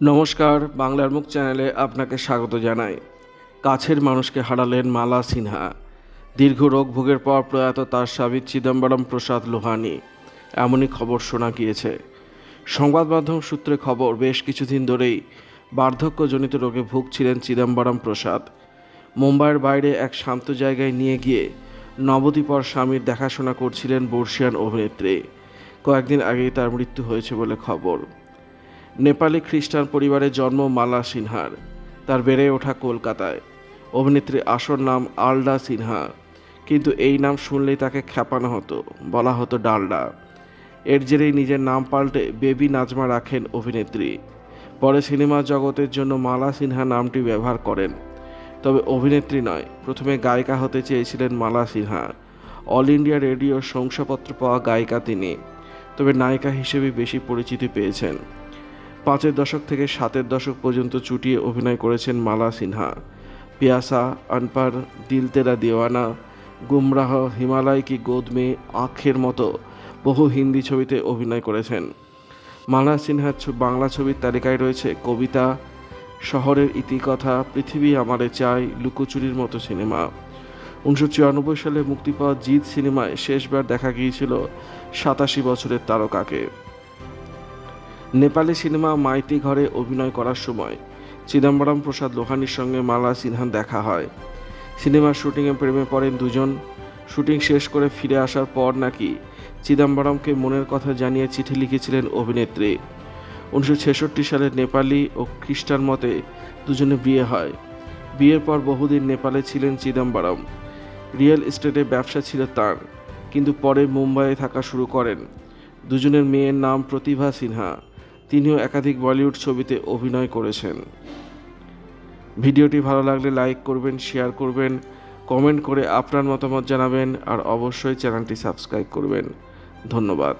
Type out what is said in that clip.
নমস্কার, বাংলার মুখ চ্যানেলে আপনাকে স্বাগত জানাই। কাছের মানুষকে হারালেন মালা সিনহা। দীর্ঘ রোগ ভোগের পর প্রয়াত তার স্বামী চিদম্বরম প্রসাদ লোহানি। এমনই খবর শোনা গিয়েছে। সংবাদ মাধ্যম সূত্রে খবর, বেশ কিছুদিন ধরেই বার্ধক্যজনিত রোগে ভুগছিলেন চিদম্বরম প্রসাদ। মুম্বাইয়ের বাইরে এক শান্ত জায়গায় নিয়ে গিয়ে নবদ্বীপর স্বামীর দেখাশোনা করছিলেন বর্ষিয়ান অভিনেত্রী। কয়েকদিন আগেই তার মৃত্যু হয়েছে বলে খবর। নেপালি খ্রিস্টান পরিবারে জন্ম মালা সিনহার। তার বেড়ে ওঠা কলকাতায়। অভিনেত্রীর আসল নাম আলডা সিনহা। কিন্তু এই নাম শুনলেই তাকে খ্যাপানো হতো, বলা হতো ডালডা। এর জেরেই নিজের নাম পাল্টে বেবি নাজমা রাখেন অভিনেত্রী। পরে সিনেমা জগতের জন্য মালা সিনহা নামটি ব্যবহার করেন। তবে অভিনেত্রী নয়, প্রথমে গায়িকা হতে চেয়েছিলেন Mala Sinha. All India Radio শংসাপত্র পাওয়া গায়িকা তিনি। তবে নায়িকা হিসেবে বেশি পরিচিতি পেয়েছেন। পাঁচের দশক থেকে সাতের দশক পর্যন্ত চুটিয়ে অভিনয় করেছেন মালা সিনহা। পিয়াসা, আনপার দিল তেরা দিওয়ানা, গুমরাহ, হিমালয় কি গোদ মে আখের মতো বহু হিন্দি ছবিতে অভিনয় করেছেন। মালা সিনহার বাংলা ছবির তালিকায় রয়েছে কবিতা, শহরের ইতিকথা, পৃথিবী আমারে চাই, লুকোচুরির মতো সিনেমা। উনিশশো চুরানব্বই সালে মুক্তি পাওয়া জিত সিনেমায় শেষবার দেখা গিয়েছিল সাতাশি বছরের তারকাকে। নেপালি সিনেমা মাইতি ঘরে অভিনয় করার সময় চিদম্বরম প্রসাদ লোহানির সঙ্গে মালা সিনহার দেখা হয়। সিনেমার শুটিংয়ে প্রেমে পড়েন দুজন। শুটিং শেষ করে ফিরে আসার পর নাকি চিদম্বরমকে মনের কথা জানিয়ে চিঠি লিখেছিলেন অভিনেত্রী। উনিশশো ছেষট্টি সালে নেপালি ও খ্রিস্টান মতে দুজনে বিয়ে হয়। বিয়ের পর বহুদিন নেপালে ছিলেন চিদম্বরম। রিয়েল এস্টেটে ব্যবসা ছিল তার, কিন্তু পরে মুম্বাইয়ে থাকা শুরু করেন। দুজনের মেয়ের নাম প্রতিভা সিনহা। তিনিও একাধিক বলিউড ছবিতে অভিনয় করেছেন। ভিডিওটি ভালো লাগলে লাইক করবেন, শেয়ার করবেন, কমেন্ট করে আপনার মতামত জানাবেন, আর অবশ্যই চ্যানেলটি সাবস্ক্রাইব করবেন। ধন্যবাদ।